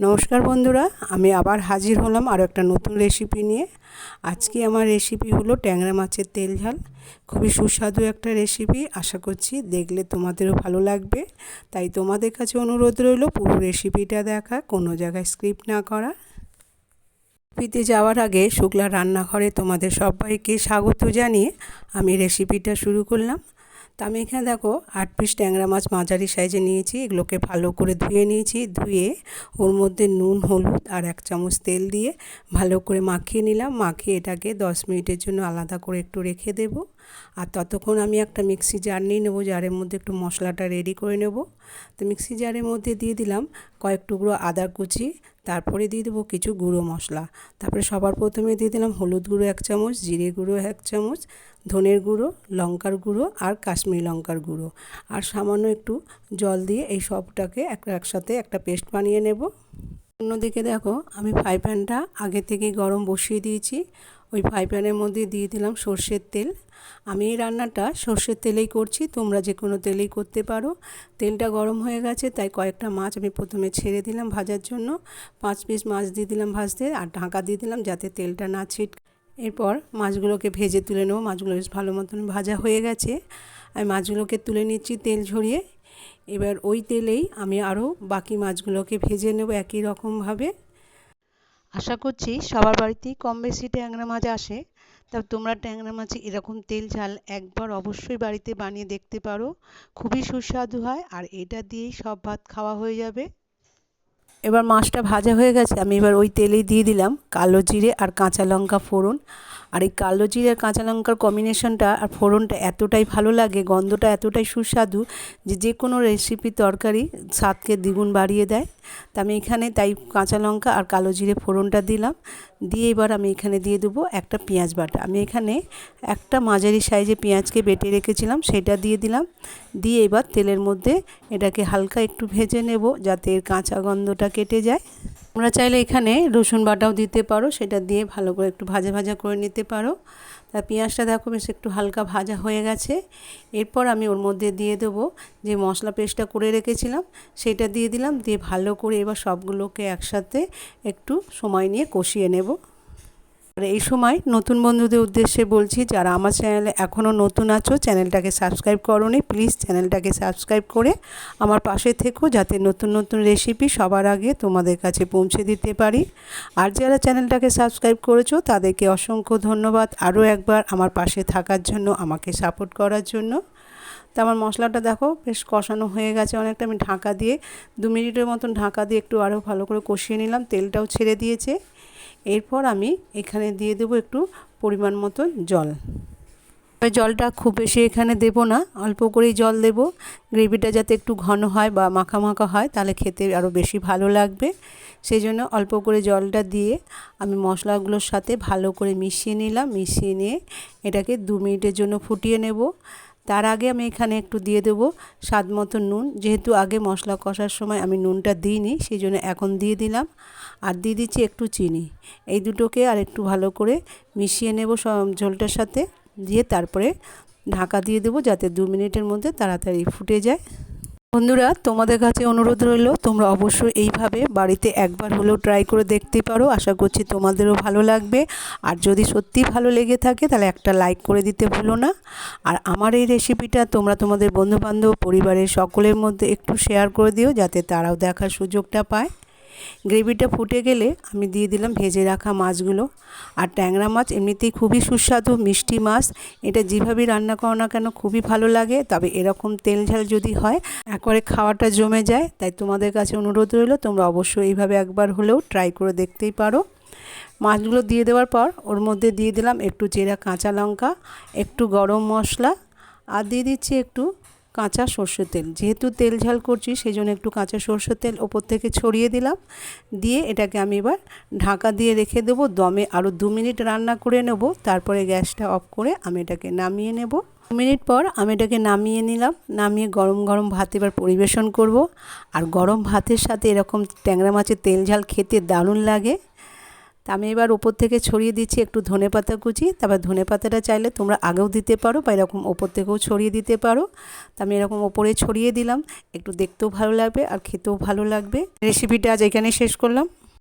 নমস্কার বন্ধুরা, আমি আবার হাজির হলাম আরও একটা নতুন রেসিপি নিয়ে। আজকে আমার রেসিপি হলো ট্যাংরা মাছের তেল ঝাল। খুবই সুস্বাদু একটা রেসিপি আশা করছি দেখলে তোমাদেরও ভালো লাগবে। তাই তোমাদের কাছে অনুরোধ রইল, পুরো রেসিপিটা দেখা, কোনো জায়গায় স্ক্রিপ্ট না করা। রেসিপিতে যাওয়ার আগে শুক্লা রান্নাঘরে তোমাদের সবাইকে স্বাগত জানিয়ে আমি রেসিপিটা শুরু করলাম। তা আমি এখানে দেখো আট পিস ট্যাংরা মাছ মাঝারি সাইজে নিয়েছি, এগুলোকে ভালো করে ধুয়ে নিয়েছি। ধুয়ে ওর মধ্যে নুন, হলুদ আর এক চামচ তেল দিয়ে ভালো করে মাখিয়ে নিলাম। মাখিয়ে এটাকে দশ মিনিটের জন্য আলাদা করে একটু রেখে দেব। আর ততক্ষণ আমি একটা মিক্সি জার নিয়ে নেব, জারের মধ্যে একটু মশলাটা রেডি করে নেব। তো মিক্সি জারের মধ্যে দিয়ে দিলাম কয়েক টুকরো আদা কুচি তারপরে দিয়ে দেবো কিছু গুঁড়ো মশলা। তারপরে সবার প্রথমে দিয়ে দিলাম হলুদ গুঁড়ো এক চামচ, জিরে গুঁড়ো এক চামচ, ধনের গুঁড়ো, লঙ্কার গুঁড়ো আর কাশ্মীরি লঙ্কার গুঁড়ো। আর সামান্য একটু জল দিয়ে এই সবটাকে একটা একসাথে একটা পেস্ট বানিয়ে নেব। অন্যদিকে দেখো আমি ফ্রাই প্যানটা আগে থেকে গরম বসিয়ে দিয়েছি। ওই ফ্রাই প্যানের মধ্যে দিয়ে দিলাম সর্ষের তেল। আমি এই রান্নাটা সর্ষের তেলেই করছি, তোমরা যে কোনো তেলেই করতে পারো। তেলটা গরম হয়ে গেছে, তাই কয়েকটা মাছ আমি প্রথমে ছেড়ে দিলাম ভাজার জন্য। পাঁচ পিস মাছ দিয়ে দিলাম ভাজতে আর ঢাকা দিয়ে দিলাম যাতে তেলটা না ছিট। এরপর মাছগুলোকে ভেজে তুলে নেব। মাছগুলো বেশ ভালো মতন ভাজা হয়ে গেছে। আমি মাছগুলোকে তুলে নিচ্ছি তেল ঝরিয়ে। এবার ওই তেলেই আমি আরও বাকি মাছগুলোকে ভেজে নেব একই রকমভাবে। আশা করছি সবার বাড়িতেই কম বেশি ট্যাংরা মাছ আসে। তা তোমরা ট্যাংরা মাছে এরকম তেল, ঝাল একবার অবশ্যই বাড়িতে বানিয়ে দেখতে পারো। খুবই সুস্বাদু হয় আর এটা দিয়েই সব ভাত খাওয়া হয়ে যাবে। এবার মাছটা ভাজা হয়ে গেছে, আমি এবার ওই তেলেই দিয়ে দিলাম। কালো জিরে আর কাঁচা লঙ্কা ফোড়ন। আর এই কালো জিরে আর কাঁচা লঙ্কার কম্বিনেশনটা আর ফোড়নটা এতটাই ভালো লাগে, গন্ধটা এতটাই সুস্বাদু যে যে কোনো রেসিপি তরকারি স্বাদকে দ্বিগুণ বাড়িয়ে দেয়। তা আমি এখানে তাই কাঁচা লঙ্কা আর কালো জিরে ফোড়নটা দিলাম। দিয়ে এবার আমি এখানে দিয়ে দেবো একটা পেঁয়াজ বাটা। আমি এখানে একটা মাঝারি সাইজে পেঁয়াজকে বেটে রেখেছিলাম, সেটা দিয়ে দিলাম। দিয়ে এবার তেলের মধ্যে এটাকে হালকা একটু ভেজে নেব যাতে এর কাঁচা গন্ধটা কেটে যায়। তোমরা চাইলে এখানে রসুন বাটাও দিতে পারো, সেটা দিয়ে ভালো করে একটু ভাজা ভাজা করে নিতে পারো। তা পেঁয়াজটা দেখো বেশ একটু হালকা ভাজা হয়ে গেছে। এরপর আমি ওর মধ্যে দিয়ে দেব যে মশলা পেস্টটা করে রেখেছিলাম, সেটা দিয়ে দিলাম, দিয়ে ভালো করে এবার সবগুলোকে একসাথে একটু সময় নিয়ে কষিয়ে নেব। আর এই সময় নতুন বন্ধুদের উদ্দেশ্যে বলছি, যারা আমার চ্যানেলে এখনও নতুন আছো, চ্যানেলটাকে সাবস্ক্রাইব করোনি, প্লিজ চ্যানেলটাকে সাবস্ক্রাইব করে আমার পাশে থেকো, যাতে নতুন নতুন রেসিপি সবার আগে তোমাদের কাছে পৌঁছে দিতে পারি। আর যারা চ্যানেলটাকে সাবস্ক্রাইব করেছ, তাদেরকে অসংখ্য ধন্যবাদ। আরও একবার আমার পাশে থাকার জন্য, আমাকে সাপোর্ট করার জন্য। তো আমার মশলাটা দেখো, বেশ কষানো হয়ে গেছে অনেকটা। আমি ঢাকা দিয়ে দু মিনিটের মতন ঢাকা দিয়ে একটু আরও ভালো করে কষিয়ে নিলাম, তেলটাও ছেড়ে দিয়েছে। এরপর আমি এখানে দিয়ে দেবো একটু পরিমাণ মতো জল। জলটা খুব বেশি এখানে দেব না, অল্প করেই জল দেব। গ্রেভিটা যাতে একটু ঘন হয় বা মাখা মাখা হয়, তাহলে খেতে আরও বেশি ভালো লাগবে। সেই জন্য অল্প করে জলটা দিয়ে আমি মশলাগুলোর সাথে ভালো করে মিশিয়ে নিলাম। মিশিয়ে নিয়ে এটাকে দু মিনিটের জন্য ফুটিয়ে নেব। তার আগে আমি এখানে একটু দিয়ে দেবো স্বাদ মতো নুন। যেহেতু আগে মশলা কষার সময় আমি নুনটা দিইনি সেই জন্য এখন দিয়ে দিলাম। আর দিয়ে দিচ্ছি একটু চিনি। এই দুটোকে আর একটু ভালো করে মিশিয়ে নেব ঝোলটার সাথে। দিয়ে তারপরে ঢাকা দিয়ে দেবো যাতে দু মিনিটের মধ্যে তাড়াতাড়ি ফুটে যায়। বন্ধুরা, তোমাদের কাছে অনুরোধ রইল, তোমরা অবশ্যই এইভাবে বাড়িতে একবার হলেও ট্রাই করে দেখতে পারো। আশা করছি তোমাদেরও ভালো লাগবে। আর যদি সত্যি ভালো লেগে থাকে, তাহলে একটা লাইক করে দিতে ভুলো না। আর আমার এই রেসিপিটা তোমরা তোমাদের বন্ধুবান্ধব, পরিবারের সকলের মধ্যে একটু শেয়ার করে দিও, যাতে তারাও দেখার সুযোগটা পায়। গ্রেভিটা ফুটে গেলে আমি দিয়ে দিলাম ভেজে রাখা মাছগুলো। আর ট্যাংরা মাছ এমনিতেই খুবই সুস্বাদু, মিষ্টি মাছ। এটা যেভাবেই রান্না করো না কেন খুবই ভালো লাগে, তবে এরকম তেল ঝাল যদি হয়, একবারে খাওয়াটা জমে যায়। তাই তোমাদের কাছে অনুরোধ রইল, তোমরা অবশ্যই এইভাবে একবার হলেও ট্রাই করে দেখতেই পারো। মাছগুলো দিয়ে দেওয়ার পর ওর মধ্যে দিয়ে দিলাম একটু চেরা কাঁচা লঙ্কা, একটু গরম মশলা, আর দিয়ে দিচ্ছি একটু কাঁচা সর্ষের তেল। যেহেতু তেল ঝাল করছি সেই জন্য একটু কাঁচা সর্ষের তেল ওপর থেকে ছড়িয়ে দিলাম। দিয়ে এটাকে আমি এবার ঢাকা দিয়ে রেখে দেবো। দমে আরও দু মিনিট রান্না করে নেব। তারপরে গ্যাসটা অফ করে আমি এটাকে নামিয়ে নেব। দু মিনিট পর আমি এটাকে নামিয়ে নিলাম। নামিয়ে গরম গরম ভাত এবার পরিবেশন করব। আর গরম ভাতের সাথে এরকম ট্যাংরা মাছের তেল ঝাল খেতে দারুণ লাগে। তা আমি এবার ওপর থেকে ছড়িয়ে দিচ্ছি একটু ধনে পাতা কুচি। তারপর ধনে পাতাটা চাইলে তোমরা আগেও দিতে পারো বা এরকম ওপর থেকেও ছড়িয়ে দিতে পারো। তা আমি এরকম ওপরে ছড়িয়ে দিলাম। একটু দেখতেও ভালো লাগবে আর খেতেও ভালো লাগবে। রেসিপিটা আজ এখানে শেষ করলাম।